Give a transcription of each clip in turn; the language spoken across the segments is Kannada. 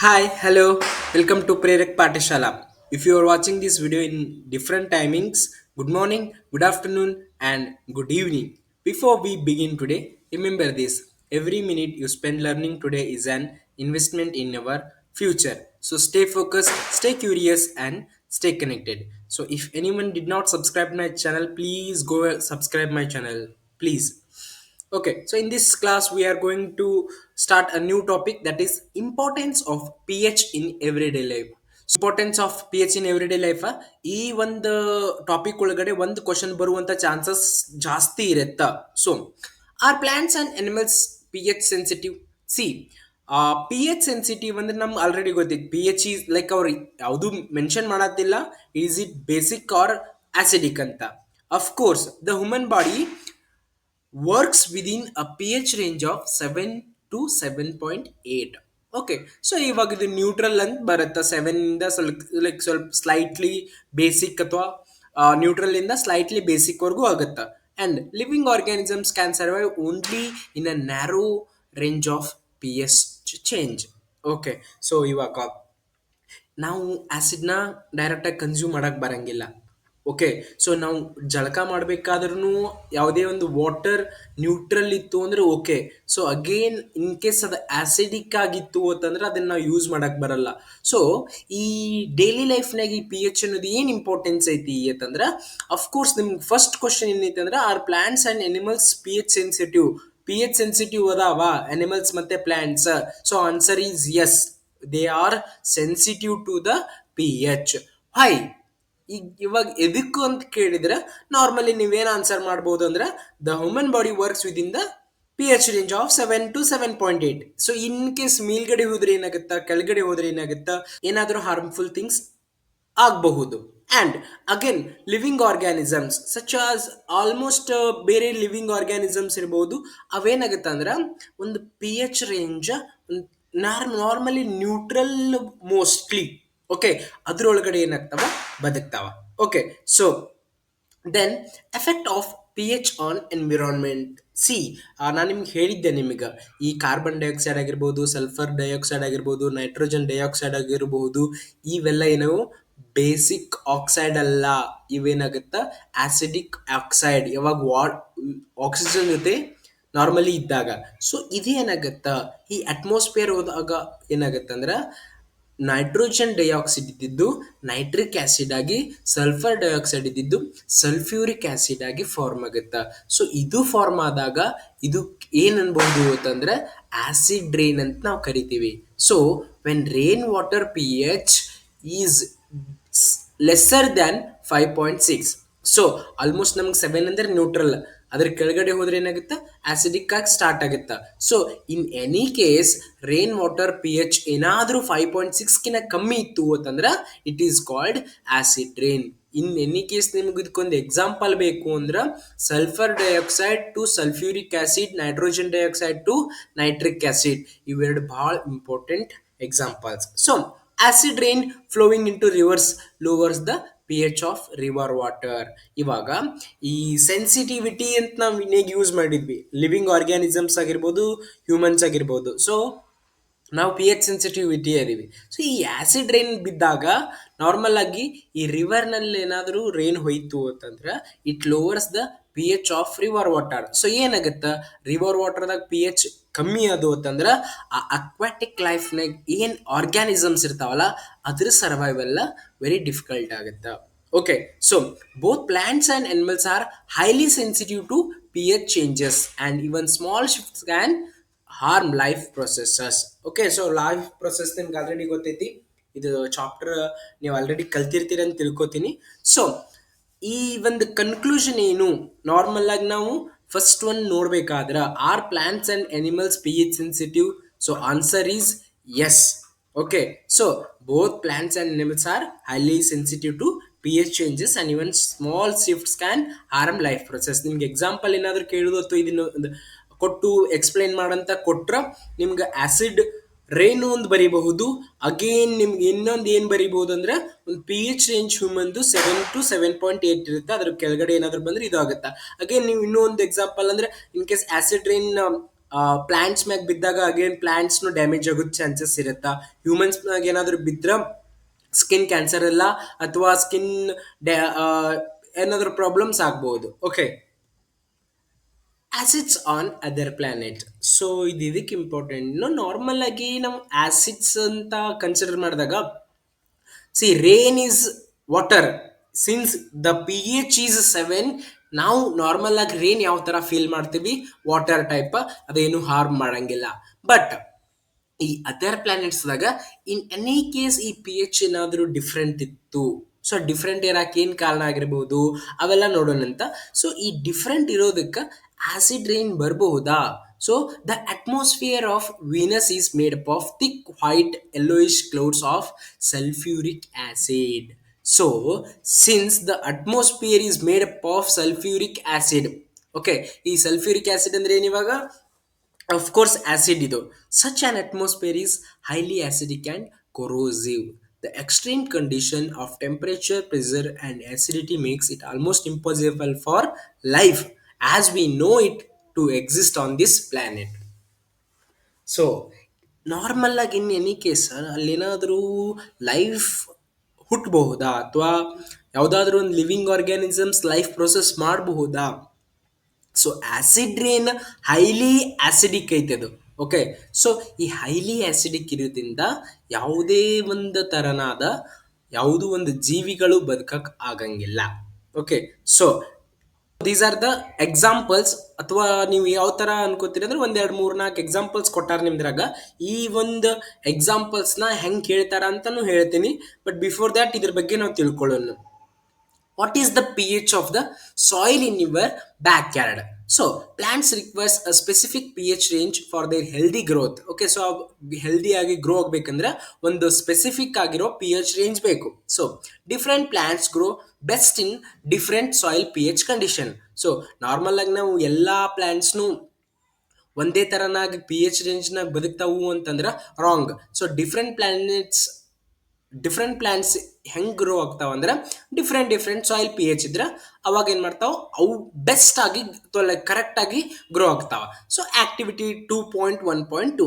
Hi, hello, welcome to Prerak Patashala. If you are watching this video in different timings, good morning, good afternoon, and good evening. Before we begin today, remember this every minute you spend learning today is an investment in your future. So stay focused, stay curious, and stay connected. So if anyone did not subscribe my channel, please go subscribe my channel. Please Okay, so in this class, we are going to start a new topic that is importance of pH in everyday life. Importance of P H in everyday life ಈ ಒಂದು ಟಾಪಿಕ್ ಒಳಗಡೆ ಒಂದು ಕ್ವಶನ್ ಬರುವಂತ ಚಾನ್ಸಸ್ ಜಾಸ್ತಿ ಇರುತ್ತಾ. So are plants and animals P H sensitive see P H sensitive ಅಂದ್ರೆ ನಮ್ಗೆ ಆಲ್ರೆಡಿ ಗೊತ್ತಿತ್ತು ಪಿ ಎಚ್ ಈಸ್ ಲೈಕ್ ಅವ್ರು ಯಾವುದು mention ಮಾಡತ್ತಿಲ್ಲ is it basic or acidic ಅಂತ? Of course the human body works within a P H range of range of 7 to 7.8 okay so ಇವಾಗ ಇದು ನ್ಯೂಟ್ರಲ್ ಅಂತ ಬರುತ್ತೆ. ಸೆವೆನ್ ಇಂದ ಸ್ವಲ್ಪ ಲೈಕ್ ಸ್ವಲ್ಪ ಸ್ಲೈಟ್ಲಿ ಬೇಸಿಕ್ ಅಥವಾ ನ್ಯೂಟ್ರಲ್ ಇಂದ ಸ್ಲೈಟ್ಲಿ ಬೇಸಿಕ್ ವರೆಗೂ ಆಗುತ್ತೆ. And living organisms can survive only in a narrow range of P H change okay so ಇವಾಗ, ನಾವು ಆ್ಯಸಿಡ್ನ ಡೈರೆಕ್ಟಾಗಿ ಕನ್ಸ್ಯೂಮ್ ಮಾಡೋಕ್ಕೆ ಬರಂಗಿಲ್ಲ. ಓಕೆ ಸೊ ನಾವು ಜಳಕ ಮಾಡಬೇಕಾದ್ರೂ ಯಾವುದೇ ಒಂದು ವಾಟರ್ ನ್ಯೂಟ್ರಲ್ ಇತ್ತು ಅಂದರೆ okay so again in case ಅದು ಆ್ಯಸಿಡಿಕ್ ಆಗಿತ್ತು ಅಂತಂದ್ರೆ ಅದನ್ನು ನಾವು ಯೂಸ್ ಮಾಡೋಕ್ಕೆ ಬರಲ್ಲ. ಸೊ ಈ ಡೈಲಿ ಲೈಫ್ನಾಗ ಈ ಪಿ ಎಚ್ ಅನ್ನೋದು ಏನು ಇಂಪಾರ್ಟೆನ್ಸ್ ಐತಿ ಅಂತಂದ್ರೆ ಅಫ್ಕೋರ್ಸ್ ನಿಮ್ಗೆ ಫಸ್ಟ್ ಕ್ವಶನ್ ಏನೈತೆ ಅಂದ್ರೆ are plants and animals P H sensitive P H sensitive ಅದಾವ? ಎನಿಮಲ್ಸ್ ಮತ್ತು plants so answer is yes they are sensitive to the P H high ಈಗ ಇವಾಗ ಎದಕ್ಕು ಅಂತ ಕೇಳಿದ್ರೆ ನಾರ್ಮಲಿ ನೀವೇನು ಆನ್ಸರ್ ಮಾಡ್ಬೋದು ಅಂದ್ರೆ the human body works with in the P H range of seven to seven point eight so in case ಮೇಲ್ಗಡೆ ಹೋದ್ರೆ ಏನಾಗುತ್ತಾ, ಕೆಳಗಡೆ ಹೋದ್ರೆ ಏನಾಗುತ್ತಾ, ಏನಾದರೂ ಹಾರ್ಮ್ಫುಲ್ ಥಿಂಗ್ಸ್ ಆಗಬಹುದು. And again living organisms such as almost ಬೇರೆ ಲಿವಿಂಗ್ ಆರ್ಗ್ಯಾನಿಸಮ್ಸ್ ಇರ್ಬೋದು, ಅವೇನಾಗುತ್ತೆ ಅಂದ್ರೆ, ಒಂದು P H range normally neutral mostly okay ಅದರೊಳಗಡೆ ಏನಾಗ್ತಾವ? ಬದುಕ್ತಾವ. Okay so then effect of P H on environment see ನಾನು ನಿಮ್ಗೆ ಹೇಳಿದ್ದೆ ನಿಮಗೆ, ಈ ಕಾರ್ಬನ್ ಡೈಆಕ್ಸೈಡ್ ಆಗಿರ್ಬೋದು ಸಲ್ಫರ್ ಡೈಆಕ್ಸೈಡ್ ಆಗಿರ್ಬೋದು ನೈಟ್ರೋಜನ್ ಡೈಆಕ್ಸೈಡ್ ಆಗಿರ್ಬೋದು, ಇವೆಲ್ಲ ಏನವು ಬೇಸಿಕ್ ಆಕ್ಸೈಡ್ ಅಲ್ಲ. ಇವೇನಾಗುತ್ತಾ? ಆಸಿಡಿಕ್ ಆಕ್ಸೈಡ್ ಯಾವಾಗ ವಾ ಆಕ್ಸಿಜನ್ ಜೊತೆ ನಾರ್ಮಲಿ ಇದ್ದಾಗ. ಸೊ ಇದೇನಾಗತ್ತಾ? ಈ ಅಟ್ಮಾಸ್ಫಿಯರ್ ಹೋದಾಗ ಏನಾಗತ್ತೆ ಅಂದ್ರೆ ನೈಟ್ರೋಜನ್ ಡೈಆಕ್ಸೈಡ್ ಇದ್ದಿದ್ದು ನೈಟ್ರಿಕ್ ಆಸಿಡ್ ಆಗಿ ಸಲ್ಫರ್ ಡೈಆಕ್ಸೈಡ್ ಇದ್ದಿದ್ದು ಸಲ್ಫ್ಯೂರಿಕ್ ಆಸಿಡ್ ಆಗಿ ಫಾರ್ಮ್ ಆಗುತ್ತೆ. ಸೊ ಇದು ಫಾರ್ಮ್ ಆದಾಗ ಇದು ಏನ್ ಅನ್ಬಹುದು ಅಂತಂದ್ರೆ ಆಸಿಡ್ ರೇನ್ ಅಂತ ನಾವು ಕರಿತೀವಿ. So when rain water P H is lesser than five point six so almost ನಮ್ಗೆ ಸೆವೆನ್ ಅಂದ್ರೆ ನ್ಯೂಟ್ರಲ್ ಅದ್ರ ಕೆಳಗಡೆ ಹೋದ್ರೆ ಏನಾಗುತ್ತೆ? ಆಸಿಡಿಕ್ ಆಗಿ ಸ್ಟಾರ್ಟ್ ಆಗುತ್ತೆ. So in any case rain water P H ಏನಾದರೂ ಫೈವ್ ಪಾಯಿಂಟ್ ಸಿಕ್ಸ್ಕಿನ ಕಮ್ಮಿ ಇತ್ತು ಅಂತಂದ್ರೆ it is called acid rain in any case ನಿಮ್ಗೆ ಇದಕ್ಕೊಂದು ಎಕ್ಸಾಂಪಲ್ ಬೇಕು ಅಂದ್ರೆ sulphur dioxide to sulphuric acid nitrogen dioxide to nitric acid ಇವೆರಡು ಭಾಳ important examples so acid rain flowing into rivers lowers the P H of river water ಇವಾಗ ಈ ಸೆನ್ಸಿಟಿವಿಟಿ ಅಂತ ನಾವು ಇನ್ನೇಗೆ ಯೂಸ್ ಮಾಡಿದ್ವಿ. ಲಿವಿಂಗ್ ಆರ್ಗ್ಯಾನಿಸಮ್ಸ್ ಆಗಿರ್ಬೋದು ಹ್ಯೂಮನ್ಸ್ ಆಗಿರ್ಬೋದು. ಸೊ ನಾವು ಪಿ ಎಚ್ ಸೆನ್ಸಿಟಿವಿಟಿ ಅದೀವಿ. ಸೊ ಈ ಆ್ಯಸಿಡ್ ರೈನ್ ಬಿದ್ದಾಗ ನಾರ್ಮಲ್ ಆಗಿ ಈ ರಿವರ್ನಲ್ಲಿ ಏನಾದರೂ ರೈನ್ ಹೋಯ್ತು ಅಂತಂದ್ರೆ it lowers the P H of river water so ಏನಾಗುತ್ತೆ? ರಿವರ್ ವಾಟರ್ದಾಗ ಪಿ ಎಚ್ ಕಮ್ಮಿ ಅದು ಅಂತಂದ್ರೆ ಆ ಅಕ್ವಾಟಿಕ್ ಲೈಫ್ನಾಗ ಏನು ಆರ್ಗ್ಯಾನಿಸಮ್ಸ್ ಇರ್ತಾವಲ್ಲ ಅದ್ರ ಸರ್ವೈವಲ್ಲ ವೆರಿ ಡಿಫಿಕಲ್ಟ್ ಆಗುತ್ತೆ. Okay so both plants and animals are highly sensitive to P H changes and even small shifts can harm life processes okay so life process ನಿಮ್ಗೆ ಆಲ್ರೆಡಿ ಗೊತ್ತೈತಿ. ಇದು ಚಾಪ್ಟರ್ ನೀವು ಆಲ್ರೆಡಿ ಕಲ್ತಿರ್ತೀರ ಅಂತ ತಿಳ್ಕೊತೀನಿ. ಸೊ ಈ ಒಂದು ಕನ್ಕ್ಲೂಷನ್ ಏನು? ನಾರ್ಮಲ್ ಆಗಿ ನಾವು ಫಸ್ಟ್ ಒನ್ ನೋಡ್ಬೇಕಾದ್ರೆ are plants and animals P H sensitive so answer is yes okay so both plants and animals are highly sensitive to P H changes and even small shifts can M life process ನಿಮ್ಗೆ ಎಕ್ಸಾಂಪಲ್ ಏನಾದರೂ ಕೇಳೋದು ಅಥವಾ ಇದನ್ನು ಕೊಟ್ಟು ಎಕ್ಸ್ಪ್ಲೈನ್ ಮಾಡಂತ ಕೊಟ್ರೆ, ನಿಮ್ಗೆ ಆಸಿಡ್ ರೇನು ಒಂದು ಬರಿಬಹುದು. ಅಗೇನ್ ನಿಮ್ಗೆ ಇನ್ನೊಂದು ಏನು ಬರೀಬಹುದು ಅಂದ್ರೆ ಒಂದು P H range ಹ್ಯೂಮನ್ದು seven to seven point eight ಇರುತ್ತೆ. ಅದ್ರ ಕೆಳಗಡೆ ಏನಾದ್ರು ಬಂದ್ರೆ ಇದು ಆಗುತ್ತಾ. ಅಗೇನ್ ನೀವು ಇನ್ನೂ ಒಂದು ಎಕ್ಸಾಂಪಲ್ ಅಂದ್ರೆ in case acid rain plants ಮ್ಯಾಗ ಬಿದ್ದಾಗ ಅಗೇನ್ ಪ್ಲಾಂಟ್ಸ್ನು ಡ್ಯಾಮೇಜ್ ಆಗೋ ಚಾನ್ಸಸ್ ಇರುತ್ತಾ? ಹ್ಯೂಮನ್ಸ್ ಮ್ಯಾಗ ಏನಾದರೂ ಬಿದ್ರ ಸ್ಕಿನ್ ಕ್ಯಾನ್ಸರ್ ಎಲ್ಲ ಅಥವಾ ಸ್ಕಿನ್ ಏನಾದರೂ ಪ್ರಾಬ್ಲಮ್ಸ್ ಆಗ್ಬೋದು. Okay acids on other planet so ಇದು ಇದಕ್ಕೆ ಇಂಪಾರ್ಟೆಂಟ್ ನಾರ್ಮಲ್ ಆಗಿ ನಾವು ಆಸಿಡ್ಸ್ ಅಂತ ಕನ್ಸಿಡರ್ ಮಾಡಿದಾಗ see rain is water since the P H is seven ನಾವು ನಾರ್ಮಲ್ ಆಗಿ ರೇನ್ ಯಾವ ಥರ ಫೀಲ್ ಮಾಡ್ತೀವಿ? ವಾಟರ್ ಟೈಪ್ ಅದೇನು ಹಾರ್ಮ್ ಮಾಡಂಗಿಲ್ಲ. ಬಟ್ ಈ ಅದರ್ ಪ್ಲಾನೆಟ್ಸ್ದಾಗ ಇನ್ ಎನಿ ಕೇಸ್ ಈ ಪಿ ಎಚ್ ಏನಾದರೂ ಡಿಫ್ರೆಂಟ್ ಇತ್ತು. ಸೊ ಡಿಫ್ರೆಂಟ್ ಇರಕ್ಕೆ ಏನು ಕಾರಣ ಆಗಿರ್ಬೋದು? ಅವೆಲ್ಲ ನೋಡೋಣಂತ. ಸೊ ಈ ಡಿಫ್ರೆಂಟ್ ಇರೋದಕ್ಕೆ acid rain ಬರಬಹುದಾ so the atmosphere of Venus is made up of thick white yellowish clouds of sulphuric acid so since the atmosphere is made up of sulphuric acid okay ಈ ಸಲ್ಫ್ಯೂರಿಕ್ ಆಸಿಡ್ ಅಂದ್ರೆ ಏನಿವಾಗ of course acid ಇದು such an atmosphere is highly acidic and corrosive the extreme condition of temperature pressure and acidity makes it almost impossible for life as we know it to exist on this planet. So normal ಆಗಿ ಇನ್ ಎನಿ ಕೇಸ್ ಅಲ್ಲೇನಾದರೂ ಲೈಫ್ ಹುಟ್ಟಬಹುದಾ ಅಥವಾ ಯಾವುದಾದ್ರೂ ಒಂದು ಲಿವಿಂಗ್ ಆರ್ಗ್ಯಾನಿಸಮ್ಸ್ ಲೈಫ್ ಪ್ರೊಸೆಸ್ ಮಾಡಬಹುದಾ? So acid rain highly acidic ಐತೆ ಅದು. ಓಕೆ ಸೊ ಈ ಹೈಲಿ ಆ್ಯಸಿಡಿಕ್ ಇರೋದ್ರಿಂದ ಯಾವುದೇ ಒಂದು ತರನಾದ ಯಾವುದೂ ಒಂದು ಜೀವಿಗಳು ಬದುಕಕ್ಕೆ ಆಗಂಗಿಲ್ಲ. Okay so these are the examples ಅಥವಾ ನೀವು ಯಾವ ಥರ ಅನ್ಕೋತೀರಿ ಅಂದ್ರೆ ಒಂದೆರಡು, ಮೂರು, ನಾಲ್ಕು ಎಕ್ಸಾಂಪಲ್ಸ್ ಕೊಟ್ಟಾರ ನಿಮ್ದ್ರಾಗ ಈ ಒಂದು ಎಕ್ಸಾಂಪಲ್ಸ್ನ ಹೆಂಗೆ ಕೇಳ್ತಾರ ಅಂತಲೂ ಹೇಳ್ತೀನಿ. ಬಟ್ ಬಿಫೋರ್ ದ್ಯಾಟ್ ಇದ್ರ ಬಗ್ಗೆ ನಾವು ತಿಳ್ಕೊಳ್ಳೋಣ. What is the pH of the soil in your backyard? So plants requires a specific pH range for their healthy growth. Okay, so healthy ಆಗಿ ಗ್ರೋ ಆಗ್ಬೇಕಂದ್ರೆ ಒಂದು ಸ್ಪೆಸಿಫಿಕ್ ಆಗಿರೋ ಪಿ ಎಚ್ ರೇಂಜ್ ಬೇಕು so different plants grow best in different soil P H condition so normal ಆಗಿ ನಾವು ಎಲ್ಲ ಪ್ಲಾಂಟ್ಸ್ನು ಒಂದೇ ತರನಾಗಿ ಪಿ ಎಚ್ ರೇಂಜ್ನಾಗ ಬದುಕ್ತಾವು ಅಂತಂದ್ರೆ wrong so different planets different plants ಹೆಂಗೆ ಗ್ರೋ ಆಗ್ತಾವ ಅಂದ್ರೆ different different soil P H ಇದ್ರೆ ಅವಾಗ ಏನು ಮಾಡ್ತಾವ? ಅವು ಬೆಸ್ಟ್ ಆಗಿ ಕರೆಕ್ಟ್ ಆಗಿ ಗ್ರೋ ಆಗ್ತಾವ. So activity two point one point two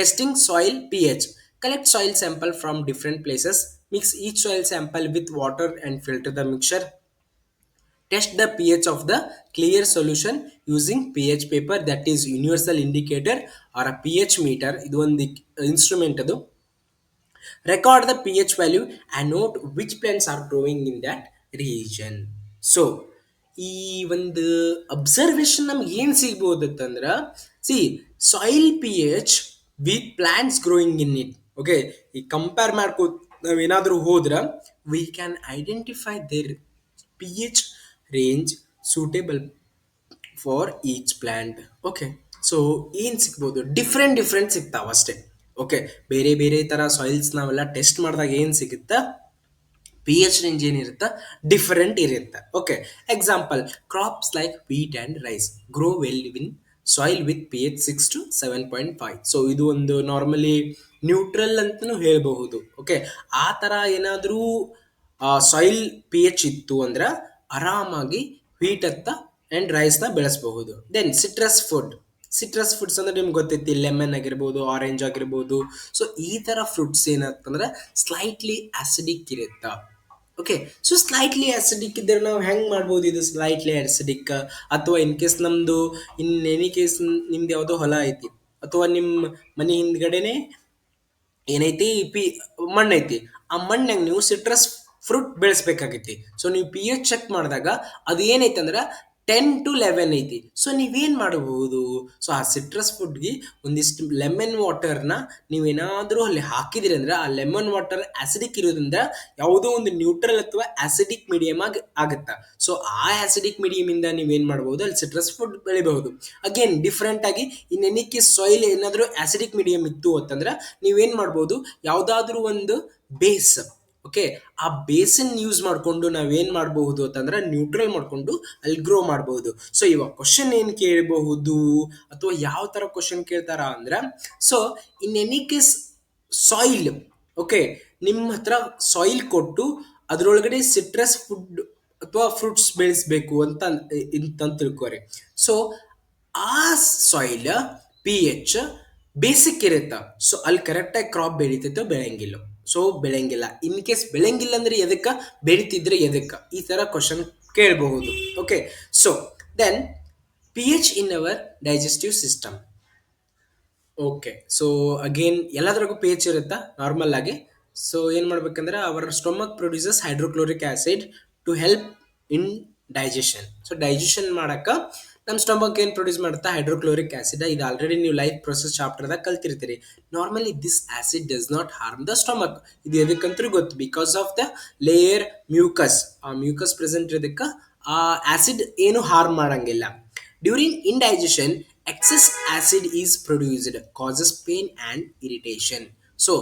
testing soil P H collect soil sample from different places mix each soil sample with water and filter the mixture test the P H of the clear solution using P H paper that is universal indicator or a P H meter ಇದು ಒಂದು ಇನ್ಸ್ಟ್ರೂಮೆಂಟ್ ಅದು. Record the pH value and note which plants are growing in that region. So ಈ ಒಂದು ಅಬ್ಸರ್ವೇಷನ್ ನಮ್ಗೆ ಏನು ಸಿಗ್ಬೋದತ್ತಂದ್ರೆ see soil P H with plants growing in it okay ಈ ಕಂಪೇರ್ ಮಾಡ್ಕೋ ನಾವೇನಾದರೂ ಹೋದ್ರೆ we can identify their P H range suitable for each plant okay so ಏನು ಸಿಗ್ಬೋದು? ಡಿಫ್ರೆಂಟ್ ಡಿಫ್ರೆಂಟ್ ಸಿಗ್ತಾವೆ ಅಷ್ಟೇ. ಓಕೆ ಬೇರೆ ಬೇರೆ ಥರ ಸಾಯಿಲ್ಸ್ ನಾವೆಲ್ಲ ಟೆಸ್ಟ್ ಮಾಡಿದಾಗ ಏನು ಸಿಗುತ್ತಾ? ಪಿ ಎಚ್ ರೇಂಜ್ ಏನಿರುತ್ತೆ ಡಿಫರೆಂಟ್ ಇರುತ್ತೆ. Okay example crops like wheat and rice grow well in soil with P H six to seven point five so ಇದು ಒಂದು ನಾರ್ಮಲಿ ನ್ಯೂಟ್ರಲ್ ಅಂತಲೂ ಹೇಳಬಹುದು. ಓಕೆ ಆ ಥರ ಏನಾದರೂ ಸಾಯಿಲ್ ಪಿ ಎಚ್ ಇತ್ತು ಅಂದ್ರೆ ಆರಾಮಾಗಿ ವೀಟ್ ಹತ್ತ ಆ್ಯಂಡ್ ರೈಸ್ನ ಬೆಳೆಸಬಹುದು. Then citrus food citrus fruits ಅಂದ್ರೆ ನಿಮ್ಗೆ ಗೊತ್ತೈತಿ ಲೆಮನ್ ಆಗಿರ್ಬೋದು ಆರೆಂಜ್ ಆಗಿರ್ಬೋದು. ಸೊ ಈ ತರ ಫ್ರೂಟ್ಸ್ ಏನಂತಂದ್ರೆ ಸ್ಲೈಟ್ಲಿ ಆಸಿಡಿಕ್ ಇರುತ್ತಾ? ಓಕೆ ಸೊ ಸ್ಲೈಟ್ಲಿ ಆಸಿಡಿಕ್ ಇದ್ರೆ ನಾವು ಹೆಂಗೆ ಮಾಡ್ಬೋದು ಇದು? ಸ್ಲೈಟ್ಲಿ ಆಸಿಡಿಕ್ ಅಥವಾ ಇನ್ ಕೇಸ್ ನಮ್ಮದು ಇನ್ ಎನಿ ಕೇಸ್ ನಿಮ್ದು ಯಾವುದೋ ಹೊಲ ಐತಿ, ಅಥವಾ ನಿಮ್ಮ ಮನೆ ಹಿಂದ್ಗಡೆನೆ ಏನೈತಿ, ಪಿ ಮಣ್ಣು ಐತಿ ಆ ಮಣ್ಣಾಗ ನೀವು ಸಿಟ್ರಸ್ ಫ್ರೂಟ್ ಬೆಳೆಸ್ಬೇಕಾಗೈತಿ. ಸೊ ನೀವು ಪಿ ಎಚ್ ಚೆಕ್ ಮಾಡಿದಾಗ ಅದು ಏನೈತೆ ಅಂದ್ರೆ ಟೆನ್ ಟು ಲೆವೆನ್ ಐತಿ. ಸೊ ನೀವೇನು ಮಾಡಬಹುದು? ಸೊ ಆ ಸಿಟ್ರಸ್ ಫುಡ್ಗೆ ಒಂದಿಷ್ಟು ಲೆಮನ್ ವಾಟರ್ನ ನೀವೇನಾದರೂ ಅಲ್ಲಿ ಹಾಕಿದಿರಿ ಅಂದ್ರೆ, ಆ ಲೆಮನ್ ವಾಟರ್ ಆಸಿಡಿಕ್ ಇರೋದ್ರಿಂದ ಯಾವುದೋ ಒಂದು ನ್ಯೂಟ್ರಲ್ ಅಥವಾ ಆಸಿಡಿಕ್ ಮೀಡಿಯಮ್ ಆಗಿ ಆಗುತ್ತೆ. ಸೊ ಆ ಆಸಿಡಿಕ್ ಮೀಡಿಯಮಿಂದ ನೀವೇನು ಮಾಡ್ಬೋದು ಅಲ್ಲಿ ಸಿಟ್ರಸ್ ಫುಡ್ ಬೆಳಿಬಹುದು. ಅಗೇನ್ ಡಿಫ್ರೆಂಟ್ ಆಗಿ ಇನ್ ಸಾಯಿಲ್ ಏನಾದರೂ ಆಸಿಡಿಕ್ ಮೀಡಿಯಮ್ ಇತ್ತು ಅಂತಂದ್ರೆ, ನೀವೇನು ಮಾಡ್ಬೋದು ಯಾವುದಾದ್ರೂ ಒಂದು ಬೇಸ್ ಓಕೆ ಆ ಬೇಸನ್ ಯೂಸ್ ಮಾಡಿಕೊಂಡು ನಾವೇನು ಮಾಡಬಹುದು ಅಂತಂದ್ರೆ ನ್ಯೂಟ್ರಲ್ ಮಾಡಿಕೊಂಡು ಅಲ್ಲಿ ಗ್ರೋ ಮಾಡಬಹುದು. ಸೊ ಇವಾಗ ಕ್ವಶನ್ ಏನು ಕೇಳಬಹುದು? ಅಥವಾ ಯಾವ ಥರ ಕ್ವಶನ್ ಕೇಳ್ತಾರ ಅಂದ್ರೆ so in any case soil okay ನಿಮ್ಮ ಹತ್ರ ಸಾಯಿಲ್ ಕೊಟ್ಟು ಅದರೊಳಗಡೆ ಸಿಟ್ರಸ್ ಫುಡ್ ಅಥವಾ ಫ್ರೂಟ್ಸ್ ಬೆಳೆಸಬೇಕು ಅಂತ ಅಂತ ತಿಳ್ಕೊರಿ. ಸೊ ಆ ಸಾಯಿಲ್ ಪಿ ಎಚ್ ಬೇಸಿಕ್ ಇರುತ್ತೆ. ಸೊ ಅಲ್ಲಿ ಕರೆಕ್ಟಾಗಿ ಕ್ರಾಪ್ ಬೆಳೀತೈತೋ ಬೆಳೆಯಂಗಿಲ್ಲ. ಸೊ ಬೆಳೆಯಂಗಿಲ್ಲ. ಇನ್ ಕೇಸ್ ಬೆಳೆಯಂಗಿಲ್ಲ ಅಂದ್ರೆ ಎದಕ್ಕೆ? ಬೆಳೀತಿದ್ರೆ ಎದಕ್ಕೆ? ಈ ಥರ ಕ್ವಶನ್ ಕೇಳಬಹುದು. Okay so then P H in our digestive system okay so again ಎಲ್ಲದ್ರಾಗೂ P H ಇರುತ್ತಾ? ನಾರ್ಮಲ್ ಆಗಿ. ಸೊ ಏನು ಮಾಡ್ಬೇಕಂದ್ರೆ our stomach produces hydrochloric acid to help in digestion so digestion ಮಾಡಕ್ಕೆ ನಮ್ಮ ಸ್ಟಮಕ್ ಏನು ಪ್ರೊಡ್ಯೂಸ್ ಮಾಡುತ್ತಾ? ಹೈಡ್ರೋಕ್ಲೋರಿಕ್ ಆಸಿಡ್ ಇದು ಆಲ್ರೆಡಿ ನೀವು ಲೈಫ್ ಪ್ರೊಸೆಸ್ ಚಾಪ್ಟರ್ದಾಗ ಕಲ್ತಿರ್ತೀರಿ. Normally this acid does not harm the stomach ಇದು ಎದಕ್ಕಂತೂ ಗೊತ್ತು? Because of the layer mucus ಆ ಮ್ಯೂಕಸ್ ಪ್ರೆಸೆಂಟ್ ಇರೋದಕ್ಕೆ ಆ ಆಸಿಡ್ ಏನು ಹಾರ್ಮ್ ಮಾಡಂಗಿಲ್ಲ. During indigestion excess acid is produced causes pain and irritation so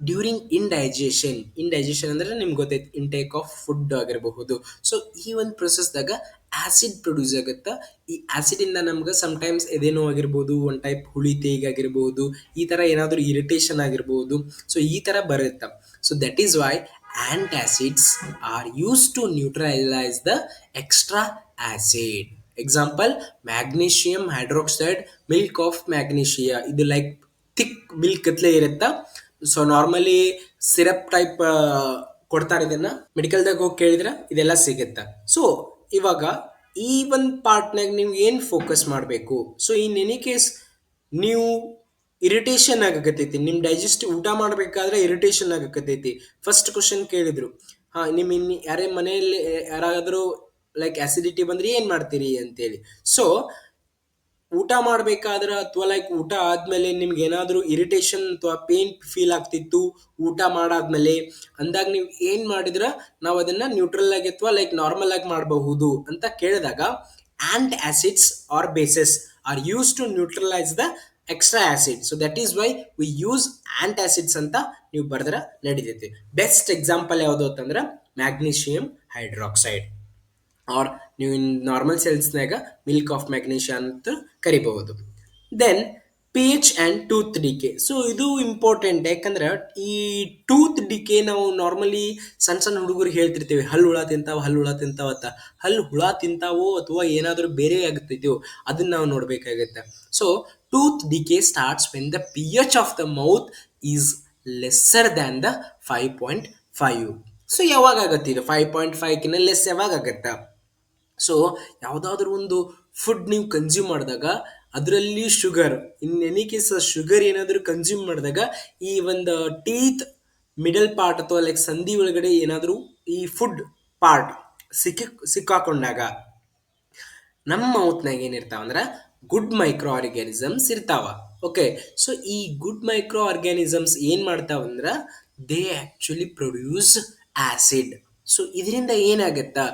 during indigestion indigestion ಅಂದ್ರೆ ನಿಮ್ಗೆ ಗೊತ್ತೈತೆ ಇಂಟೇಕ್ ಆಫ್ ಫುಡ್ ಆಗಿರಬಹುದು. ಸೊ ಈ ಒಂದು ಪ್ರೊಸೆಸ್ದಾಗ ಆಸಿಡ್ ಪ್ರೊಡ್ಯೂಸ್ ಆಗುತ್ತೆ? ಈ ಆಸಿಡಿಂದ ನಮ್ಗೆ ಸಮ್ಟೈಮ್ಸ್ ಎದೇನೋ ಆಗಿರ್ಬೋದು ಒನ್ ಟೈಪ್ ಹುಳಿ ತೇಗ್ ಆಗಿರ್ಬೋದು, ಈ ಥರ ಏನಾದರೂ ಇರಿಟೇಷನ್ ಆಗಿರ್ಬೋದು. ಸೊ ಈ ಥರ ಬರುತ್ತೆ? So that is why antacids are use to neutralize the extra acid example magnesium hydroxide milk of magnesia ಇದು ಲೈಕ್ ಥಿಕ್ ಮಿಲ್ಕ್ ಕತ್ಲೆ ಇರುತ್ತಾ? ಸೊ ನಾರ್ಮಲಿ ಸಿರಪ್ ಟೈಪ್ ಕೊಡ್ತಾರೆ ಇದನ್ನ. ಮೆಡಿಕಲ್ದಾಗ ಹೋಗಿ ಕೇಳಿದ್ರೆ ಇದೆಲ್ಲ ಸಿಗುತ್ತೆ. ಸೊ ಇವಾಗ ಈ ಒಂದು ಪಾರ್ಟ್ನಾಗ ನೀವು ಏನು ಫೋಕಸ್ ಮಾಡಬೇಕು? ಸೊ ಇನ್ ಎನಿ ಕೇಸ್ ನೀವು ಇರಿಟೇಷನ್ ಆಗಕತ್ತೈತಿ. ನಿಮ್ಮ ಡೈಜೆಸ್ಟ್ ಊಟ ಮಾಡಬೇಕಾದ್ರೆ ಇರಿಟೇಷನ್ ಆಗಕತ್ತೈತಿ. ಫಸ್ಟ್ ಕ್ವಶನ್ ಕೇಳಿದ್ರು. ಹಾಂ ನಿಮ್ಮ ಇನ್ನು ಯಾರೇ ಮನೆಯಲ್ಲಿ, ಯಾರಾದರೂ ಲೈಕ್ ಆಸಿಡಿಟಿ ಬಂದ್ರೆ ಏನು ಮಾಡ್ತೀರಿ ಅಂತೇಳಿ. ಸೊ ಊಟ ಮಾಡಬೇಕಾದ್ರೆ ಅಥವಾ ಲೈಕ್ ಊಟ ಆದಮೇಲೆ ನಿಮ್ಗೆ ಏನಾದರೂ ಇರಿಟೇಷನ್ ಅಥವಾ ಪೇನ್ ಫೀಲ್ ಆಗ್ತಿತ್ತು, ಊಟ ಮಾಡಾದ್ಮೇಲೆ, ಅಂದಾಗ ನೀವು ಏನು ಮಾಡಿದ್ರೆ, ನಾವು ಅದನ್ನು ನ್ಯೂಟ್ರಲ್ ಆಗಿ ಅಥವಾ ಲೈಕ್ ನಾರ್ಮಲ್ ಆಗಿ ಮಾಡಬಹುದು ಅಂತ ಕೇಳಿದಾಗ and acids or bases are use to neutralise the extra acid so that is why we use antacids ಅಂತ ನೀವು ಬರೆದ್ರೆ ನಡೀತೈತಿ. ಬೆಸ್ಟ್ ಎಕ್ಸಾಂಪಲ್ ಯಾವುದು ಅಂತಂದ್ರೆ ಮ್ಯಾಗ್ನೀಷಿಯಂ ಹೈಡ್ರಾಕ್ಸೈಡ್ ಆರ್ ನೀವು ಇನ್ ನಾರ್ಮಲ್ ಸೆಲ್ಸ್ನಾಗ ಮಿಲ್ಕ್ ಆಫ್ ಮ್ಯಾಗ್ನೀಷಿಯಾ ಅಂತ ಕರಿಬಹುದು. Then P H and tooth decay so ಇದು ಇಂಪಾರ್ಟೆಂಟ್ ಯಾಕಂದ್ರೆ ಈ ಟೂತ್ ಡಿಕೆ ನಾವು ನಾರ್ಮಲಿ ಸಣ್ಣ ಸಣ್ಣ ಹುಡುಗರಿಗೆ ಹೇಳ್ತಿರ್ತೀವಿ, ಹಲ್ಲು ಹುಳ ತಿಂತಾವ, ಹಲ್ಲು ಹುಳ ತಿಂತಾವ ಅಂತ. ಹಲ್ಲು ಹುಳ ತಿಂತಾವೋ ಅಥವಾ ಏನಾದರೂ ಬೇರೆ ಆಗ್ತಿದ್ಯೋ ಅದನ್ನ ನಾವು ನೋಡಬೇಕಾಗತ್ತೆ. So tooth decay starts when the P H of the mouth is lesser than the five point five so ಯಾವಾಗ ಆಗತ್ತೆ ಇದು? ಫೈವ್ ಪಾಯಿಂಟ್ ಫೈವ್ಕಿನ್ನ ಲೆಸ್ ಯಾವಾಗ ಆಗತ್ತೆ? ಸೊ ಯಾವುದಾದ್ರೂ ಒಂದು ಫುಡ್ ನೀವು ಕನ್ಸ್ಯೂಮ್ ಮಾಡಿದಾಗ ಅದರಲ್ಲಿ sugar in any case sugar ಏನಾದರೂ ಕನ್ಸ್ಯೂಮ್ ಮಾಡಿದಾಗ ಈ ಒಂದು ಟೀತ್ ಮಿಡಲ್ ಪಾರ್ಟ್ ಅಥವಾ ಲೈಕ್ ಸಂಧಿ ಒಳಗಡೆ ಏನಾದರೂ ಈ ಫುಡ್ ಪಾರ್ಟ್ ಸಿಕ್ಕಿ, ಸಿಕ್ಕಾಕೊಂಡಾಗ ನಮ್ಮ ಮೌತ್ನಾಗ ಏನಿರ್ತಾವ ಅಂದ್ರೆ ಗುಡ್ ಮೈಕ್ರೋ ಆರ್ಗ್ಯಾನಿಸಮ್ಸ್ ಇರ್ತಾವ. ಓಕೆ ಸೊ ಈ ಗುಡ್ ಮೈಕ್ರೋ ಆರ್ಗ್ಯಾನಿಸಮ್ಸ್ ಏನು ಮಾಡ್ತಾವ ಅಂದ್ರೆ they actually produce acid so ಇದರಿಂದ ಏನಾಗುತ್ತಾ?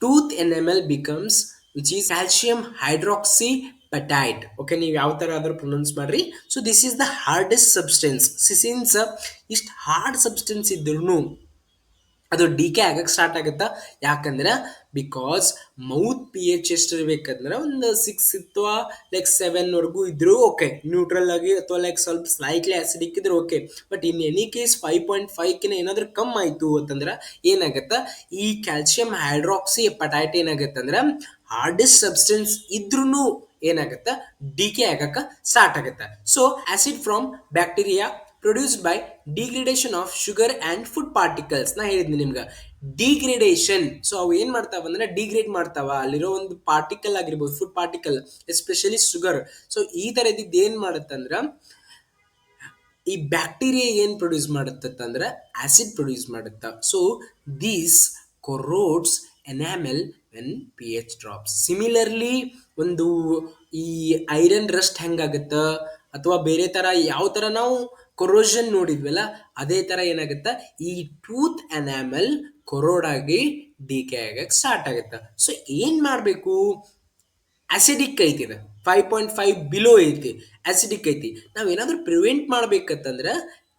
Tooth L becomes which is calcium hydroxyapatite okay ನೀವು ಯಾವ ಥರ ಆದರೂ ಪ್ರೊನೌನ್ಸ್ ಮಾಡ್ರಿ. So this is the hardest substance since ಇಷ್ಟು ಹಾರ್ಡ್ ಸಬ್ಸ್ಟೆನ್ಸ್ ಇದ್ರೂ ಅದು ಡಿ ಕೆ ಆಗಕ್ಕೆ ಸ್ಟಾರ್ಟ್ ಆಗುತ್ತಾ? ಯಾಕಂದ್ರೆ ಬಿಕಾಸ್ ಮೌತ್ ಪಿ ಎಚ್ ಎಷ್ಟು ಇರ್ಬೇಕಂದ್ರೆ ಒಂದು ಸಿಕ್ಸ್ ಅಥವಾ ಲೈಕ್ ಸೆವೆನ್ವರೆಗೂ ಇದ್ರೂ ಓಕೆ ನ್ಯೂಟ್ರಲ್ ಆಗಿ ಅಥವಾ ಲೈಕ್ ಸ್ವಲ್ಪ ಸ್ಲೈಟ್ಲಿ ಆಸಿಡಿಕ್ ಇದ್ರೆ okay but in any case five point ಫೈವ್ಕಿನ ಏನಾದರೂ ಕಮ್ಮಿ ಆಯಿತು ಅಂತಂದ್ರೆ ಏನಾಗುತ್ತೆ? ಈ ಕ್ಯಾಲ್ಸಿಯಂ ಹೈಡ್ರಾಕ್ಸಿ ಏನಾಗುತ್ತೆ ಅಂದ್ರೆ ಹಾರ್ಡೆಸ್ಟ್ ಸಬ್ಸ್ಟೆನ್ಸ್ ಇದ್ರೂ ಏನಾಗುತ್ತೆ? ಡಿ ಕೆ ಆಗಕ್ಕೆ ಸ್ಟಾರ್ಟ್ ಆಗುತ್ತೆ. So acid from bacteria produced by degradation of sugar and food particles ನಾ ಹೇಳಿದ್ನಿ ನಿಮ್ಗೆ. ಡಿಗ್ರೇಡೇಷನ್ ಸೊ ಅವು ಏನು ಮಾಡ್ತಾವ ಅಂದ್ರೆ ಡಿಗ್ರೇಡ್ ಮಾಡ್ತಾವ. ಅಲ್ಲಿರೋ ಒಂದು ಪಾರ್ಟಿಕಲ್ ಆಗಿರ್ಬೋದು food particle especially sugar so ಈ ಥರದಿದ್ದು ಏನು ಮಾಡುತ್ತಂದ್ರೆ, ಈ ಬ್ಯಾಕ್ಟೀರಿಯಾ ಏನು ಪ್ರೊಡ್ಯೂಸ್ ಮಾಡುತ್ತಂದ್ರೆ ಆಸಿಡ್ ಪ್ರೊಡ್ಯೂಸ್ ಮಾಡುತ್ತಾ. So these corrodes enamel when P H drops similarly ಒಂದು ಈ ಐರನ್ ರಸ್ಟ್ ಹೆಂಗಾಗುತ್ತೆ? ಅಥವಾ ಬೇರೆ ಥರ ಯಾವ ಥರ ನಾವು ಕೊರೋಷನ್ ನೋಡಿದ್ವಲ್ಲ, ಅದೇ ಥರ ಏನಾಗುತ್ತೆ? ಈ ಟೂತ್ ಅನಾಮಲ್ ಕೊರೋಡಾಗಿ ಡಿ ಕೆ ಆಗಕ್ಕೆ ಸ್ಟಾರ್ಟ್ ಆಗುತ್ತೆ? ಸೊ ಏನು ಮಾಡಬೇಕು? ಆಸಿಡಿಕ್ ಐತಿ ಇದು. ಫೈವ್ ಪಾಯಿಂಟ್ ಫೈವ್ ಬಿಲೋ ಐತಿ. ಆಸಿಡಿಕ್ ಐತಿ. ನಾವೇನಾದ್ರೂ prevent ಮಾಡ್ಬೇಕಂತಂದ್ರೆ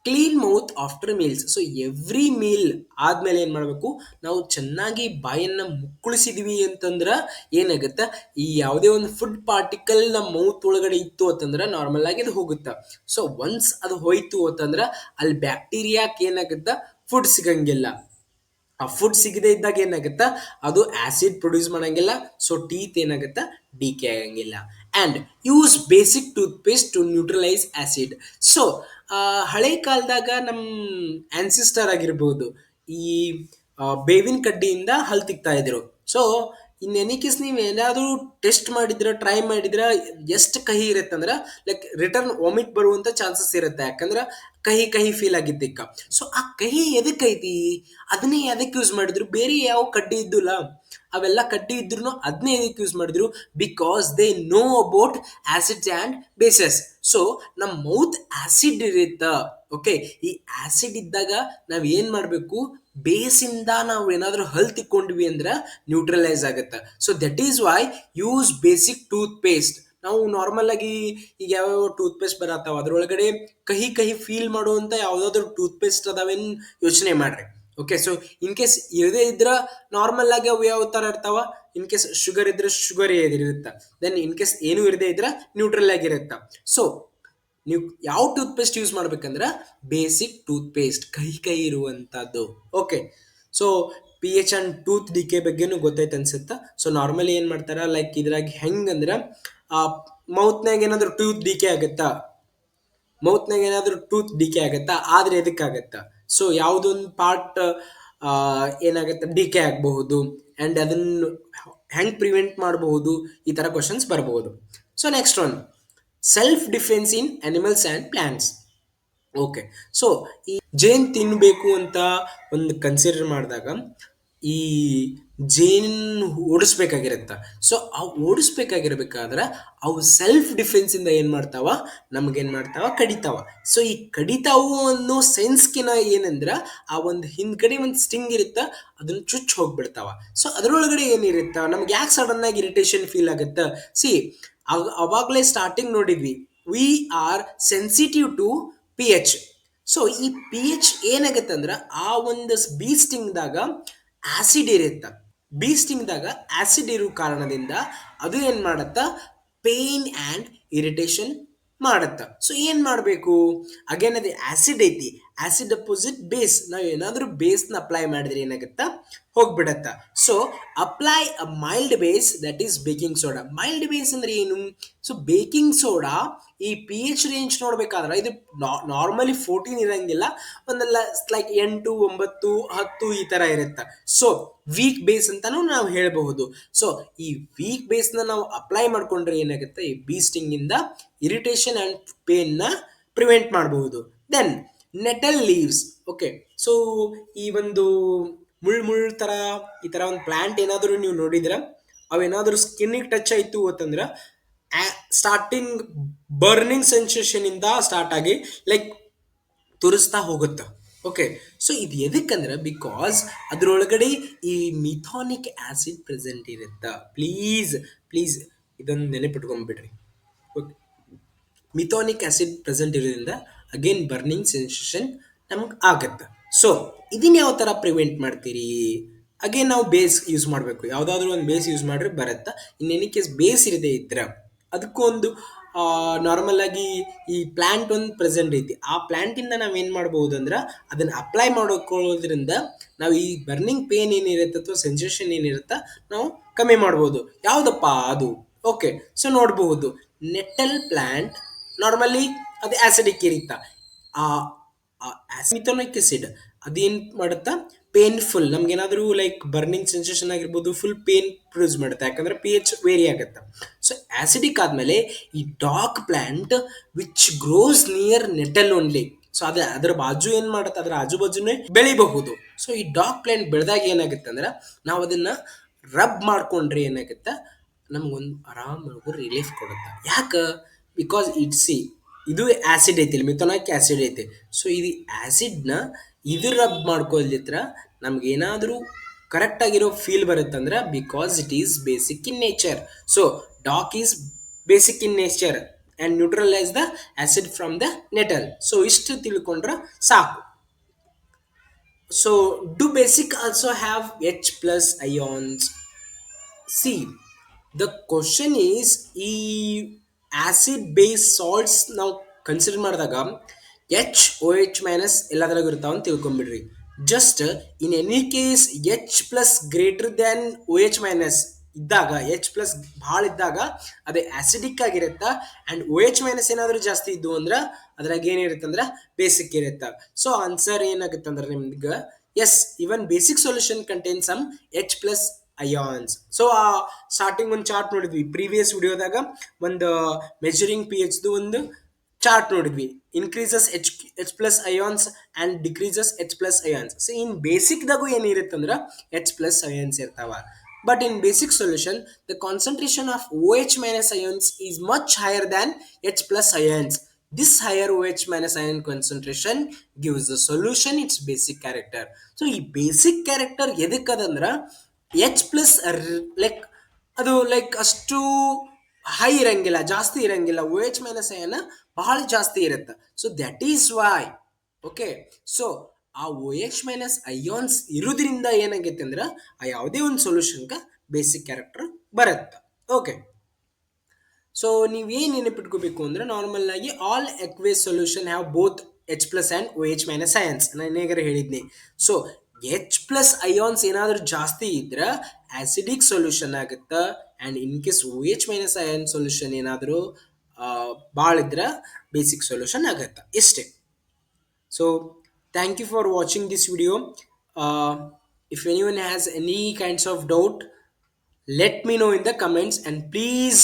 clean mouth after meals so every meal ಆದ್ಮೇಲೆ ಏನು ಮಾಡಬೇಕು? ನಾವು ಚೆನ್ನಾಗಿ ಬಾಯನ್ನು ಮುಕ್ಕುಳಿಸಿದ್ವಿ ಅಂತಂದ್ರೆ ಏನಾಗುತ್ತೆ? ಈ ಯಾವುದೇ ಒಂದು ಫುಡ್ ಪಾರ್ಟಿಕಲ್ ನಮ್ಮ ಮೌತ್ ಒಳಗಡೆ ಇತ್ತು ಅಂತಂದ್ರೆ ನಾರ್ಮಲ್ ಆಗಿ ಅದು ಹೋಗುತ್ತೆ. ಸೊ ಒನ್ಸ್ ಅದು ಹೋಯ್ತು ಅಂತಂದ್ರೆ ಅಲ್ಲಿ ಬ್ಯಾಕ್ಟೀರಿಯಾಕ್ಕೆ ಏನಾಗುತ್ತೆ? ಫುಡ್ ಸಿಗಂಗಿಲ್ಲ. ಆ ಫುಡ್ ಸಿಗದೆ ಇದ್ದಾಗ ಏನಾಗುತ್ತೆ? ಅದು ಆ್ಯಸಿಡ್ ಪ್ರೊಡ್ಯೂಸ್ ಮಾಡಂಗಿಲ್ಲ. ಸೊ ಟೀತ್ ಏನಾಗುತ್ತೆ? ಡಿಕೆ ಆಗಂಗಿಲ್ಲ. And use basic toothpaste to neutralize acid so ಹಳೆ ಕಾಲದಾಗ ನಮ್ಮ ಆನ್ಸಿಸ್ಟರ್ ಆಗಿರ್ಬೋದು ಈ ಬೇವಿನ ಕಡ್ಡಿಯಿಂದ ಹಲ್ ತಿಕ್ತಾ ಇದ್ರು. ಸೊ ಇನ್ ಎನಿ ಕೇಸ್ ನೀವು ಏನಾದರೂ ಟೆಸ್ಟ್ ಮಾಡಿದ್ರ ಟ್ರೈ ಮಾಡಿದ್ರ, ಎಷ್ಟು ಕಹಿ ಇರುತ್ತೆ ಅಂದ್ರೆ ಲೈಕ್ ರಿಟರ್ನ್ ವಾಮಿಟ್ ಬರುವಂಥ ಚಾನ್ಸಸ್ ಇರುತ್ತೆ. ಯಾಕಂದ್ರೆ ಕಹಿ ಕಹಿ ಫೀಲ್ ಆಗಿದ್ದಕ್ಕ ಸೊ ಆ ಕಹಿ ಎದಕ್ಕೆ ಐತಿ? ಅದನ್ನೇ ಎದಕ್ಕೆ ಯೂಸ್ ಮಾಡಿದ್ರು? ಬೇರೆ ಯಾವ ಕಡ್ಡಿ ಇದ್ದಿಲ್ಲ? ಅವೆಲ್ಲ ಕಟ್ಟಿ ಇದ್ರು ಅದನ್ನೇ ಏನಕ್ಕೆ ಯೂಸ್ ಮಾಡಿದ್ರು? Because they know about acids and bases so ನಮ್ಮ ಮೌತ್ ಆಸಿಡ್ ಇರುತ್ತ. ಓಕೆ ಈ ಆಸಿಡ್ ಇದ್ದಾಗ ನಾವು ಏನು ಮಾಡಬೇಕು? ಬೇಸಿಂದ ನಾವು ಏನಾದರೂ ಹಲ್ ತಿಕ್ಕೊಂಡ್ವಿ ಅಂದ್ರೆ ನ್ಯೂಟ್ರಲೈಸ್ ಆಗುತ್ತೆ. So that is why use basic toothpaste ನಾವು ನಾರ್ಮಲ್ ಆಗಿ ಈಗ ಯಾವ್ಯಾವ ಟೂತ್ ಪೇಸ್ಟ್ ಬರತ್ತಾವ? ಅದ್ರೊಳಗಡೆ ಕಹಿ ಕಹಿ ಫೀಲ್ ಮಾಡುವಂತ ಯಾವ್ದಾದ್ರು ಟೂತ್ ಪೇಸ್ಟ್ ಅದಾವೇನ್ ಯೋಚನೆ ಮಾಡ್ರಿ. ಓಕೆ ಸೊ ಇನ್ ಕೇಸ್ ಇದೇ ಇದ್ರ ನಾರ್ಮಲ್ ಆಗಿ ಅವು ಯಾವ ಥರ ಇರ್ತಾವ? ಇನ್ ಕೇಸ್ ಶುಗರ್ ಇದ್ರೆ ಶುಗರ್ ಇರುತ್ತ ದೆನ್ ಇನ್ ಕೇಸ್ ಏನು ಇರದೇ ಇದ್ರೆ ನ್ಯೂಟ್ರಲ್ ಆಗಿರುತ್ತೆ ಸೊ ನೀವು ಯಾವ ಟೂತ್ ಪೇಸ್ಟ್ ಯೂಸ್ ಮಾಡ್ಬೇಕಂದ್ರೆ ಬೇಸಿಕ್ ಟೂತ್ ಪೇಸ್ಟ್ ಕೈ ಕೈ ಇರುವಂತದ್ದು okay so P H and tooth decay ಬಗ್ಗೆನೂ ಗೊತ್ತಾಯ್ತು ಅನ್ಸುತ್ತಾ? ಸೊ ನಾರ್ಮಲಿ ಏನು ಮಾಡ್ತಾರೆ? ಲೈಕ್ ಇದ್ರಾಗ ಹೆಂಗಂದ್ರೆ, ಆ ಮೌತ್ನಾಗ ಏನಾದ್ರು ಟೂತ್ ಡಿ ಕೆ ಆಗುತ್ತಾ? ಮೌತ್ನಾಗ ಏನಾದರೂ ಟೂತ್ ಡಿಕೆ ಆಗುತ್ತಾ? ಆದ್ರೆ ಎದಕ್ಕಾಗತ್ತಾ? ಸೊ ಯಾವುದೊಂದು ಪಾರ್ಟ್ ಏನಾಗುತ್ತೆ? ಡಿಕೆ ಆಗಬಹುದು. ಆ್ಯಂಡ್ ಅದನ್ನು ಹೆಂಗೆ ಪ್ರಿವೆಂಟ್ ಮಾಡಬಹುದು? ಈ ಥರ ಕ್ವಶನ್ಸ್ ಬರಬಹುದು. So next one self defence in animals and plants okay so ಈ ಜೇನ್ ತಿನ್ನಬೇಕು ಅಂತ ಒಂದು ಕನ್ಸಿಡರ್ ಮಾಡಿದಾಗ ಈ ಜೇನ್ ಓಡಿಸ್ಬೇಕಾಗಿರತ್ತ. ಸೊ ಅವು ಓಡಿಸ್ಬೇಕಾಗಿರ್ಬೇಕಾದ್ರೆ ಅವು ಸೆಲ್ಫ್ ಡಿಫೆನ್ಸ್ ಇಂದ ಏನ್ ಮಾಡ್ತಾವ? ನಮ್ಗೇನ್ ಮಾಡ್ತಾವ? ಕಡಿತಾವ. ಸೊ ಈ ಕಡಿತಾವು ಅನ್ನೋ ಸೆನ್ಸ್ಕಿನ ಏನಂದ್ರೆ ಆ ಒಂದು ಹಿಂದ್ಗಡೆ ಒಂದು ಸ್ಟಿಂಗ್ ಇರುತ್ತ, ಅದನ್ನ ಚುಚ್ಚು ಹೋಗ್ಬಿಡ್ತಾವ. ಸೊ ಅದ್ರೊಳಗಡೆ ಏನಿರುತ್ತ ನಮ್ಗೆ ಯಾಕೆ ಸಡನ್ ಆಗಿ ಇರಿಟೇಷನ್ ಫೀಲ್ ಆಗುತ್ತೆ? ಸಿ ಅವಾಗಲೇ ಸ್ಟಾರ್ಟಿಂಗ್ ನೋಡಿದ್ವಿ. We are sensitive to P H so ಈ ಪಿ ಎಚ್ ಏನಾಗತ್ತೆ ಅಂದ್ರೆ ಆ ಒಂದು ಬೀ ಸ್ಟಿಂಗ್ದಾಗ ಆಸಿಡ್ ಬೀಸ್ಟಿಂಗ್ದಾಗ ಆಸಿಡ್ ಇರೋ ಕಾರಣದಿಂದ ಅದು ಏನು ಮಾಡತ್ತ? ಪೇನ್ ಆ್ಯಂಡ್ ಇರಿಟೇಷನ್ ಮಾಡತ್ತ. ಸೊ ಏನು ಮಾಡಬೇಕು? ಅಗೇನ್ ಅದು ಆಸಿಡ್ ಐತಿ. ಆಸಿಡ್ ಅಪೋಸಿಟ್ ಬೇಸ್ ನಾವು ಏನಾದರೂ ಬೇಸ್ನ ಅಪ್ಲೈ ಮಾಡಿದ್ರೆ ಏನಾಗುತ್ತೆ? ಹೋಗ್ಬಿಡತ್ತ. So apply a mild base that is baking soda mild base ಅಂದ್ರೆ ಏನು? ಸೊ ಬೇಕಿಂಗ್ ಸೋಡಾ ಈ ಪಿ ಎಚ್ ರೇಂಜ್ ನೋಡ್ಬೇಕಾದ್ರೆ, ಇದು ನಾರ್ಮಲಿ ಫೋರ್ಟೀನ್ ಇರಂಗಿಲ್ಲ. ಒಂದಲ್ಲ ಲೈಕ್ ಎಂಟು, ಒಂಬತ್ತು, ಹತ್ತು ಈ ತರ ಇರುತ್ತೆ. ಸೊ ವೀಕ್ ಬೇಸ್ ಅಂತಾನು ನಾವು ಹೇಳಬಹುದು. ಸೊ ಈ ವೀಕ್ ಬೇಸ್ನ ನಾವು ಅಪ್ಲೈ ಮಾಡ್ಕೊಂಡ್ರೆ ಏನಾಗುತ್ತೆ? ಈ ಬೀಸ್ಟಿಂಗ್ ಇಂದ ಇರಿಟೇಷನ್ ಅಂಡ್ ಪೇನ್ನ ಪ್ರಿವೆಂಟ್ ಮಾಡಬಹುದು. Then nettle leaves. Okay so ಈ ಒಂದು ಮುಳ್ಳು ಮುಳ್ ಥರ ಈ ಥರ ಒಂದು ಪ್ಲ್ಯಾಂಟ್ ಏನಾದರೂ ನೀವು ನೋಡಿದ್ರ, ಅವೇನಾದರೂ ಸ್ಕಿನ್ನಿಗೆ ಟಚ್ ಆಯ್ತು ಅಂತಂದ್ರೆ ಸ್ಟಾರ್ಟಿಂಗ್ ಬರ್ನಿಂಗ್ ಸೆನ್ಸೇಷನ್ ಇಂದ ಸ್ಟಾರ್ಟ್ ಆಗಿ ಲೈಕ್ ತುರಿಸ್ತಾ ಹೋಗುತ್ತೆ. ಓಕೆ ಸೊ ಇದು ಎದಕ್ಕಂದ್ರೆ ಬಿಕಾಸ್ ಅದರೊಳಗಡೆ ಈ ಮಿಥಾನಿಕ್ ಆಸಿಡ್ ಪ್ರೆಸೆಂಟ್ ಇರುತ್ತೆ. ಪ್ಲೀಸ್ ಪ್ಲೀಸ್ ಇದನ್ನು ನೆನಪಿಟ್ಕೊಂಡ್ಬಿಡ್ರಿ ಓಕೆ ಮಿಥಾನಿಕ್ ಆಸಿಡ್ ಪ್ರೆಸೆಂಟ್ ಇರೋದ್ರಿಂದ ಅಗೇನ್ ಬರ್ನಿಂಗ್ ಸೆನ್ಸೇಷನ್ ನಮ್ಗೆ ಆಗತ್ತೆ. ಸೊ ಇದನ್ನ ಯಾವ ಥರ ಪ್ರಿವೆಂಟ್ ಮಾಡ್ತೀರಿ? ಅಗೇನ್ ನಾವು ಬೇಸ್ ಯೂಸ್ ಮಾಡಬೇಕು. ಯಾವುದಾದ್ರೂ ಒಂದು ಬೇಸ್ ಯೂಸ್ ಮಾಡಿದ್ರೆ ಬರುತ್ತಾ? ಇನ್ ಎನಿ ಕೇಸ್ ಬೇಸ್ ಇರದೇ ಇದ್ರೆ ಅದಕ್ಕೂ ಒಂದು ನಾರ್ಮಲ್ ಆಗಿ ಈ ಪ್ಲ್ಯಾಂಟ್ ಒಂದು ಪ್ರೆಸೆಂಟ್ ಐತಿ. ಆ ಪ್ಲ್ಯಾಂಟಿಂದ ನಾವು ಏನು ಮಾಡ್ಬೋದು ಅಂದ್ರೆ ಅದನ್ನು ಅಪ್ಲೈ ಮಾಡ್ಕೊಳ್ಳೋದ್ರಿಂದ ನಾವು ಈ ಬರ್ನಿಂಗ್ ಪೇನ್ ಏನಿರುತ್ತೆ ಅಥವಾ ಸೆನ್ಸೇಷನ್ ಏನಿರುತ್ತೆ ನಾವು ಕಮ್ಮಿ ಮಾಡ್ಬೋದು. ಯಾವುದಪ್ಪ ಅದು? ಓಕೆ ಸೊ ನೋಡಬಹುದು ನೆಟ್ಟಲ್ ಪ್ಲ್ಯಾಂಟ್ ನಾರ್ಮಲಿ ಅದು ಆಸಿಡಿಕ್ ಇರುತ್ತ ಆ ಮಿಥೋನಿಕ್ ಆಸಿಡ್ ಅದೇನ್ ಮಾಡುತ್ತಾ? ಪೇನ್ಫುಲ್ ನಮ್ಗೇನಾದ್ರೂ ಲೈಕ್ ಬರ್ನಿಂಗ್ ಸೆನ್ಸೇಷನ್ ಆಗಿರ್ಬೋದು ಫುಲ್ ಪೇನ್ ಪ್ರೂಸ್ ಮಾಡುತ್ತೆ? ಯಾಕಂದ್ರೆ ಪಿ ಎಚ್ ವೇರಿ ಆಗುತ್ತೆ. ಸೊ ಆಸಿಡಿಕ್ ಆದ್ಮೇಲೆ ಈ dock plant which grows near nettle only so ಅದ ಅದ್ರ ಬಾಜು ಏನ್ ಮಾಡುತ್ತೆ? ಅದ್ರ ಆಜು ಬಾಜುನೇ ಬೆಳಿಬಹುದು. ಸೊ ಈ ಡಾಕ್ ಪ್ಲಾಂಟ್ ಬೆಳೆದಾಗ ಏನಾಗುತ್ತೆ ಅಂದ್ರೆ, ನಾವು ಅದನ್ನ ರಬ್ ಮಾಡ್ಕೊಂಡ್ರೆ ಏನಾಗುತ್ತೆ? ನಮ್ಗೊಂದು ಆರಾಮಾಗಿ ರಿಲೀಫ್ ಕೊಡುತ್ತೆ? ಯಾಕೆ? ಬಿಕಾಸ್ ಇಟ್ ಸಿ ಇದು ಆಸಿಡ್ ಐತಿ ಮಿಥೋನಾಕ್ ಆಸಿಡ್ ಐತಿ. ಸೊ ಇದು ಆಸಿಡ್ನ ಇದು ರಬ್ ಏನಾದರೂ ಕರೆಕ್ಟ್ ಆಗಿರೋ feel ಬರುತ್ತಂದ್ರೆ because it is basic in nature so dock is basic in nature and neutralize the acid from the nettle so ಇಷ್ಟು ತಿಳ್ಕೊಂಡ್ರೆ ಸಾಕು. So do basic also have H plus ions see the question is ಈ ಆಸಿಡ್ ಬೇಸ್ ಸಾಲ್ಟ್ಸ್ ನಾವು ಕನ್ಸಿಡರ್ ಮಾಡಿದಾಗ ಎಚ್ ಓ ಎಚ್ ಮೈನಸ್ ಎಲ್ಲದ್ರಾಗ ಇರ್ತಾವ ಅಂತ ತಿಳ್ಕೊಂಬಿಡ್ರಿ. Just in any case H plus greater than O H minus ಇದ್ದಾಗ ಎಚ್ ಪ್ಲಸ್ ಭಾಳ ಇದ್ದಾಗ ಅದು ಆಸಿಡಿಕ್ ಆಗಿರುತ್ತಾ ಆ್ಯಂಡ್ ಓ ಎಚ್ ಮೈನಸ್ ಏನಾದರೂ ಜಾಸ್ತಿ ಇದ್ದು ಅಂದ್ರೆ ಅದ್ರಾಗ ಏನಿರುತ್ತೆ ಅಂದ್ರೆ ಬೇಸಿಕ್ ಇರುತ್ತೆ. ಸೊ ಆನ್ಸರ್ ಏನಾಗುತ್ತೆ ಅಂದ್ರೆ ನಿಮ್ಗೆ yes even basic solution contain some H plus ions so ಆ ಸ್ಟಾರ್ಟಿಂಗ್ ಒಂದು ಚಾರ್ಟ್ ನೋಡಿದ್ವಿ. ಪ್ರೀವಿಯಸ್ ವಿಡಿಯೋದಾಗ ಒಂದು ಮೆಜರಿಂಗ್ ಪಿ ಎಚ್ದು ಒಂದು ಚಾರ್ಟ್ ನೋಡಿದ್ವಿ. Increases H H plus ions and decreases H plus ions so in ಬೇಸಿಕ್ದಾಗೂ ಏನಿರುತ್ತೆ ಅಂದ್ರೆ ಎಚ್ ಪ್ಲಸ್ ಅಯಾನ್ಸ್ ಇರ್ತಾವ. But in basic solution the concentration of O H minus ions is much higher than H plus ions this higher OH minus ion concentration gives the solution its basic character. So ಈ ಬೇಸಿಕ್ ಕ್ಯಾರೆಕ್ಟರ್ ಎದಕ್ಕದಂದ್ರ ಎಚ್ ಪ್ಲಸ್ ಲೈಕ್ ಅದು ಲೈಕ್ ಅಷ್ಟು ಹೈ ಇರಂಗಿಲ್ಲ, ಜಾಸ್ತಿ ಇರಂಗಿಲ್ಲ. ಓ ಎಚ್ ಮೈನಸ್ ಅಯನ ಬಹಳ ಜಾಸ್ತಿ ಇರುತ್ತೆ. So that is why okay so ಆ ಓ ಎಚ್ ಮೈನಸ್ ಐಯಾನ್ಸ್ ಇರೋದ್ರಿಂದ ಏನಾಗೈತೆ ಅಂದ್ರೆ, ಆ ಯಾವುದೇ ಒಂದು ಸೊಲ್ಯೂಷನ್ಗೆ ಬೇಸಿಕ್ ಕ್ಯಾರೆಕ್ಟರ್ ಬರುತ್ತೆ. ಓಕೆ ಸೊ ನೀವೇನು ನೆನಪಿಟ್ಕೋಬೇಕು ಅಂದ್ರೆ ನಾರ್ಮಲ್ ಆಗಿ all aqueous solution have both H plus and O H minus ions ನಾನು ಏನಾಗಾರ ಹೇಳಿದ್ನಿ. ಸೊ ಎಚ್ ಪ್ಲಸ್ ಅಯಾನ್ಸ್ ಏನಾದರೂ ಜಾಸ್ತಿ ಇದ್ರೆ ಆ್ಯಸಿಡಿಕ್ ಸೊಲ್ಯೂಷನ್ ಆಗುತ್ತೆ. And in case O H minus ion solution ಏನಾದರೂ ಭಾಳ ಇದ್ರೆ ಬೇಸಿಕ್ ಸೊಲ್ಯೂಷನ್ ಆಗುತ್ತೆ. ಇಷ್ಟೇ. So thank you for watching this video if anyone has any kinds of doubt let me know in the comments and please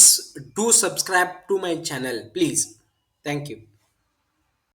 do subscribe to my channel, please. Thank you.